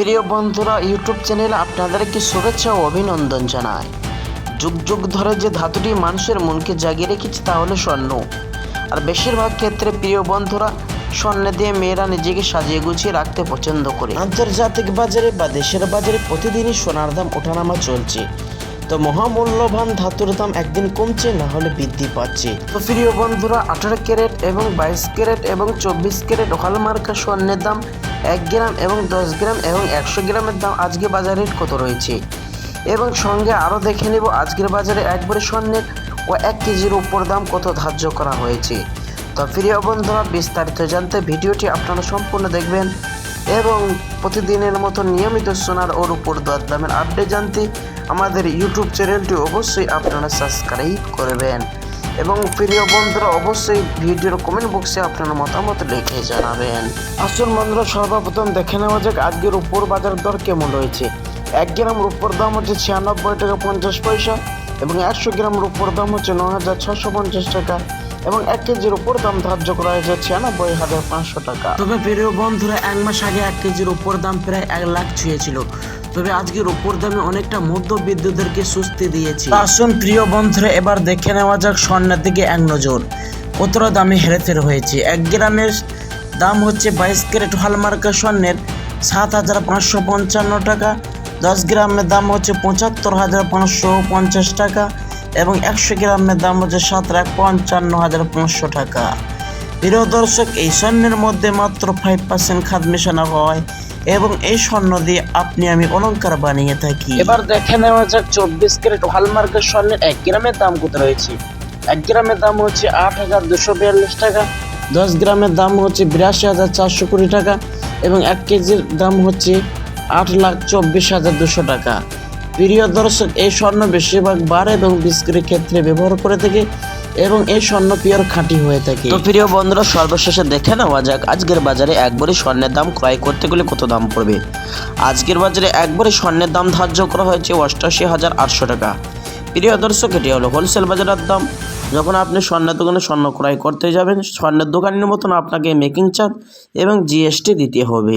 প্রিয় বন্ধুরা ইউটিউব চ্যানেলে আপনাদেরকে শুভেচ্ছা ও অভিনন্দন জানাই। যুগ যুগ ধরে যে ধাতুটি মানুষের মনকে জাগিয়ে রেখেছে তা হলো স্বর্ণ। আর বেশিরভাগ ক্ষেত্রে প্রিয় বন্ধুরা স্বর্ণ দিয়ে মেয়েরা নিজেকে সাজিয়ে গুছিয়ে রাখতে পছন্দ করে। আন্তর্জাতিক বাজারে বা দেশের বাজারে প্রতিদিনই সোনার দাম ওঠানামা চলছে। তো মহামূল্যবান ধাতুর দাম একদিন কমছে না হলে বৃদ্ধি পাচ্ছে। তো প্রিয় বন্ধুরা আঠারো ক্যারেট এবং বাইশ ক্যারেট এবং চব্বিশ ক্যারেট হলমার্কা স্বর্ণের দাম এক গ্রাম এবং দশ গ্রাম এবং একশো গ্রামের দাম আজকে বাজারে কত রয়েছে? এবং সঙ্গে আরও দেখে নেব আজকের বাজারে একবারে স্বর্ণের ও এক কেজির উপর দাম কত ধার্য করা হয়েছে। তো প্রিয় বন্ধুরা, বিস্তারিত জানতে ভিডিওটি আপনারা সম্পূর্ণ দেখবেন এবং প্রতিদিনের মতো নিয়মিত সোনার ওর উপর দর দামের আপডেট জানতে আমাদের ইউটিউব চ্যানেলটি অবশ্যই আপনারা সাবস্ক্রাইব করবেন। এবং প্রিয় বন্ধুরা অবশ্যই ভিডিওর কমেন্ট বক্সে আপনার মতামত লিখে জানাবেন। আসুন বন্ধুরা সর্বপ্রথম দেখে নেওয়া যাক আজকের উপর বাজার দর কেমন রয়েছে। এক গ্রাম রূপোর দাম হচ্ছে ছিয়ানব্বই টাকা পঞ্চাশ পয়সা এবং একশো গ্রাম রূপোর দাম হচ্ছে ন হাজার ছশো পঞ্চাশ টাকা এবং এক কেজির উপর দাম ধার্য করা হয়েছে ছিয়ানব্বই হাজার পাঁচশো টাকা। তবে প্রিয় বন্ধুরা এক মাস আগে এক কেজির উপর দাম প্রায় এক লাখ ছুঁয়েছিল। তবে আজকের উপর দামে অনেকটা মধ্যবিত্তদেরকে সুস্তি দিয়েছে। আসুন প্রিয় বন্ধুরা, এবার দেখে নেওয়া যাক স্বর্ণের দিকে এক নজর। কতটা দামে হেরফের হয়েছে? এক গ্রামের দাম হচ্ছে বাইশ ক্যারেট হলমার্কা স্বর্ণের সাত হাজার পাঁচশো পঞ্চান্ন টাকা, দশ গ্রামের দাম হচ্ছে পঁচাত্তর হাজার পাঁচশো পঞ্চাশ টাকা এবং একশো গ্রামের দাম হচ্ছে সাত লাখ পঞ্চান্ন হাজার পাঁচশো টাকা। প্রিয় দর্শক এই স্বর্ণের মধ্যে মাত্র ফাইভ পার্সেন্ট খাদ মেশানো হয় এবং এই স্বর্ণ দিয়ে আপনি আমি অলংকার বানিয়ে থাকি। এবার দেখে নেওয়া যাক চব্বিশ ক্যারেট হলমার্কের স্বর্ণের এক গ্রামের দাম কত রয়েছে। এক গ্রামের দাম হচ্ছে আট হাজার দুশো বিয়াল্লিশ টাকা, দশ গ্রামের দাম হচ্ছে বিরাশি হাজার চারশো কুড়ি টাকা এবং এক কেজির দাম হচ্ছে আট লাখ চব্বিশ হাজার দুশো টাকা। প্রিয় দর্শক, এই স্বর্ণ বেশিরভাগ বার এবং বিস্ক্রির ক্ষেত্রে ব্যবহার করে থাকে। এবং এই স্বর্ণ পিওর খাঁটি হয়ে থাকে। তো প্রিয় বন্ধুরা, সর্বশেষে দেখে নেওয়া যাক, আজকের বাজারে একবারে স্বর্ণের দাম ক্রয় করতে গেলে কত দাম পড়বে। আজকের বাজারে একবারে স্বর্ণের দাম ধার্য করা হয়েছে অষ্টাশি হাজার আটশো টাকা। প্রিয় দর্শক, এটি হলো হোলসেল বাজারের দাম। যখন আপনি স্বর্ণের দোকানে স্বর্ণ ক্রয় করতে যাবেন, স্বর্ণের দোকানের মতন আপনাকে মেকিং চার্জ এবং জিএসটি দিতে হবে।